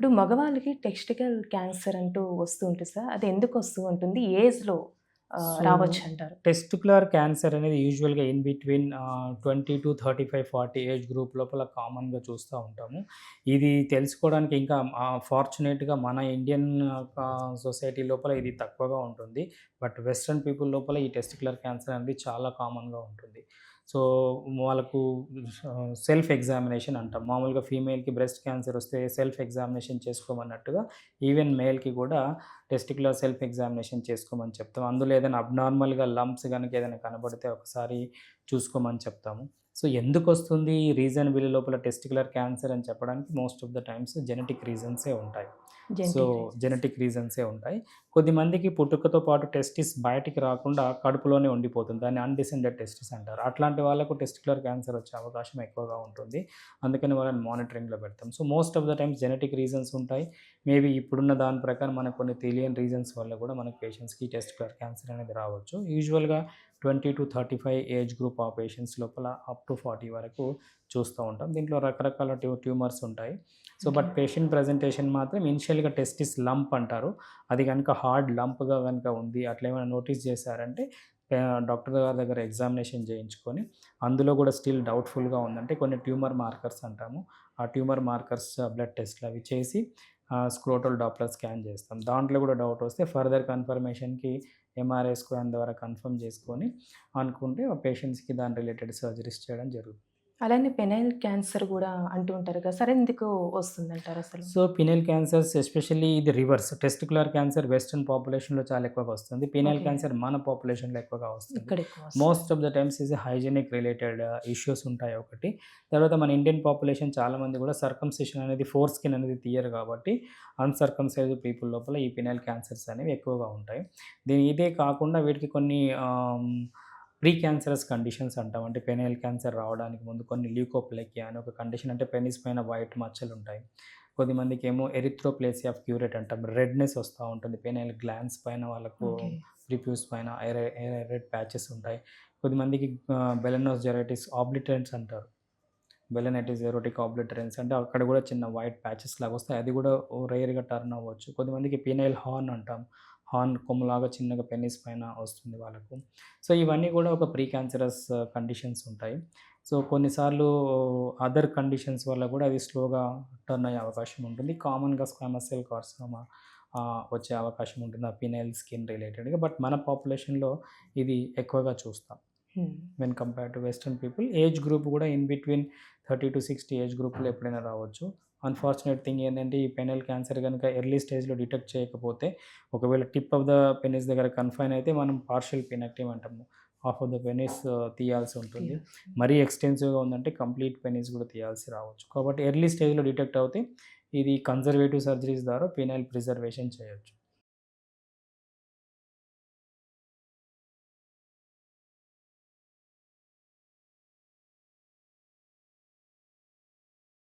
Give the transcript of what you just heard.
ఇప్పుడు మగవాళ్ళకి టెక్స్టికల్ క్యాన్సర్ అంటూ వస్తూ ఉంటుంది సార్. అది ఎందుకు వస్తూ ఉంటుంది? ఏజ్లో రావచ్చు అంటారు. టెస్టికులర్ క్యాన్సర్ అనేది యూజువల్గా in between twenty to thirty five forty age group లోపల కామన్గా చూస్తూ ఉంటాము. ఇది తెలుసుకోవడానికి ఇంకా ఫార్చునేట్గా మన ఇండియన్ సొసైటీ లోపల ఇది తక్కువగా ఉంటుంది. బట్ వెస్ట్రన్ పీపుల్ లోపల ఈ టెస్టికులర్ క్యాన్సర్ అనేది చాలా కామన్గా ఉంటుంది. సో వాళ్ళకు సెల్ఫ్ ఎగ్జామినేషన్ అంటాం. మామూలుగా ఫీమేల్కి బ్రెస్ట్ క్యాన్సర్ వస్తే సెల్ఫ్ ఎగ్జామినేషన్ చేసుకోమన్నట్టుగా ఈవెన్ మేల్కి కూడా టెస్టికులర్ సెల్ఫ్ ఎగ్జామినేషన్ చేసుకోమని చెప్తాం. అందులో ఏదైనా అబ్నార్మల్గా లంప్స్ కనుక ఏదైనా కనబడితే ఒకసారి చూసుకోమని చెప్తాము. సో ఎందుకు వస్తుంది ఈ రీజన్ వీళ్ళ లోపల టెస్టికులర్ క్యాన్సర్ అని చెప్పడానికి most of the times genetic రీజన్సే ఉంటాయి. సో జెనెటిక్ రీజన్సే ఉంటాయి. కొద్దిమందికి పుట్టుకతో పాటు టెస్టిస్ బయటికి రాకుండా కడుపులోనే ఉండిపోతుంది. దాన్ని అన్డిసెండెడ్ టెస్టిస్ అంటారు. అట్లాంటి వాళ్ళకు టెస్టికులర్ క్యాన్సర్ వచ్చే అవకాశం ఎక్కువగా ఉంటుంది. అందుకని వాళ్ళని మానిటరింగ్లో పెడతాం. So most of the times genetic reasons ఉంటాయి. మేబీ ఇప్పుడున్న దాని ప్రకారం మనకు కొన్ని తెలియని రీజన్స్ వల్ల కూడా మనకు పేషెంట్స్కి టెస్టికులర్ క్యాన్సర్ అనేది రావచ్చు. యూజువల్గా twenty two thirty five age group ఆ పేషెంట్స్ లోపల టు ఫార్టీ వరకు చూస్తూ ఉంటాం. దీంట్లో రకరకాల ట్యూ ట్యూమర్స్ ఉంటాయి. సో బట్ పేషెంట్ ప్రజెంటేషన్ మాత్రం ఇనిషియల్గా టెస్టిస్ లంప్ అంటారు. అది కనుక హార్డ్ లంప్గా కనుక ఉంది అట్లా ఏమైనా నోటీస్ చేశారంటే డాక్టర్ గారి దగ్గర ఎగ్జామినేషన్ చేయించుకొని అందులో కూడా స్టిల్ డౌట్ఫుల్గా ఉందంటే కొన్ని ట్యూమర్ మార్కర్స్ అంటాము. ఆ ట్యూమర్ మార్కర్స్ బ్లడ్ టెస్ట్లు అవి చేసి స్క్రోటల్ డాప్లర్ స్కాన్ చేస్తాం. దాంట్లో కూడా డౌట్ వస్తే ఫర్దర్ కన్ఫర్మేషన్కి ఎంఆర్ఐ స్కాన్ ద్వారా కన్ఫర్మ్ చేసుకొని అనుకుంటే పేషెంట్స్కి దాని రిలేటెడ్ సర్జరీస్ చేయడం జరుగుతుంది. అలానే పెనైల్ క్యాన్సర్ కూడా అంటూ ఉంటారు కదా సార్ ఎందుకు వస్తుంది అంటారు అసలు? సో పినల్ క్యాన్సర్స్ ఎస్పెషల్లీ ఇది రివర్స్ టెస్టికులర్ క్యాన్సర్ వెస్ట్రన్ పాపులేషన్లో చాలా ఎక్కువగా వస్తుంది. పినల్. క్యాన్సర్ మన పాపులేషన్లో ఎక్కువగా వస్తుంది. ఇక్కడ వస్తుంది. మోస్ట్ ఆఫ్ ద టైమ్స్ ఇది హైజెనిక్ రిలేటెడ్ ఇష్యూస్ ఉంటాయి ఒకటి. తర్వాత మన ఇండియన్ పాపులేషన్ చాలామంది కూడా సర్కంసెషన్ అనేది ఫోర్ స్కిన్ అనేది తీయరు కాబట్టి అన్సర్కంసైజ్ పీపుల్ లోపల ఈ పినల్ క్యాన్సర్స్ అనేవి ఎక్కువగా ఉంటాయి. దీని ఇదే కాకుండా వీటికి కొన్ని ప్రీ క్యాన్సరస్ కండిషన్స్ అంటాం. అంటే పెనైల్ క్యాన్సర్ రావడానికి ముందు కొన్ని ల్యూకోప్లెకియా అని ఒక కండిషన్ అంటే పెనిస్ పైన వైట్ మచ్చలు ఉంటాయి. కొద్దిమందికి ఏమో ఎరిథ్రోప్లేసీ ఆఫ్ క్యూరేట్ అంటాం. రెడ్నెస్ వస్తూ ఉంటుంది. పెనైల్ గ్లాన్స్ పైన వాళ్ళకు. రిప్యూస్ పైన రెడ్ ప్యాచెస్ ఉంటాయి. కొద్దిమందికి బెలనోస్ జెరైటిస్ ఆబ్లిటరెన్స్ అంటారు. బెలనైటిస్ జెరోటిక్ ఆబ్లిటరెన్స్ అంటే అక్కడ కూడా చిన్న వైట్ ప్యాచెస్ లాగా వస్తాయి. అది కూడా రేర్గా టర్న్ అవ్వచ్చు. కొద్దిమందికి పీనైల్ హార్న్ అంటాం. హార్న్ కొమ్ములాగా చిన్నగా పెనిస్ పైన వస్తుంది వాళ్ళకు. సో ఇవన్నీ కూడా ఒక ప్రీ క్యాన్సరస్ కండిషన్స్ ఉంటాయి. సో కొన్నిసార్లు అదర్ కండిషన్స్ వల్ల కూడా అది స్లోగా టర్న్ అయ్యే అవకాశం ఉంటుంది. కామన్గా స్క్వామసెల్ కార్సినోమా వచ్చే అవకాశం ఉంటుంది. ఆ పినైల్ స్కిన్ రిలేటెడ్గా. బట్ మన పాపులేషన్లో ఇది ఎక్కువగా చూస్తాం. When compare to western people age group కూడా in between thirty to sixty age గ్రూప్లో ఎప్పుడైనా రావచ్చు. అన్ఫార్చునేట్ థింగ్ ఏంటంటే ఈ పెనల్ క్యాన్సర్ కనుక ఎర్లీ స్టేజ్లో డిటెక్ట్ చేయకపోతే ఒకవేళ టిప్ ఆఫ్ ద పెనిస్ దగ్గర కన్ఫైన్ అయితే మనం పార్షియల్ పెనెక్టివ్ అంటాము. హాఫ్ ఆఫ్ ద పెనిస్ తీయాల్సి ఉంటుంది. మరీ ఎక్స్టెన్సివ్గా ఉందంటే కంప్లీట్ పెనిస్ కూడా తీయాల్సి రావచ్చు. కాబట్టి ఎర్లీ స్టేజ్లో డిటెక్ట్ అవుతే ఇది కన్జర్వేటివ్ సర్జరీస్ ద్వారా పెనైల్ ప్రిజర్వేషన్ చేయొచ్చు.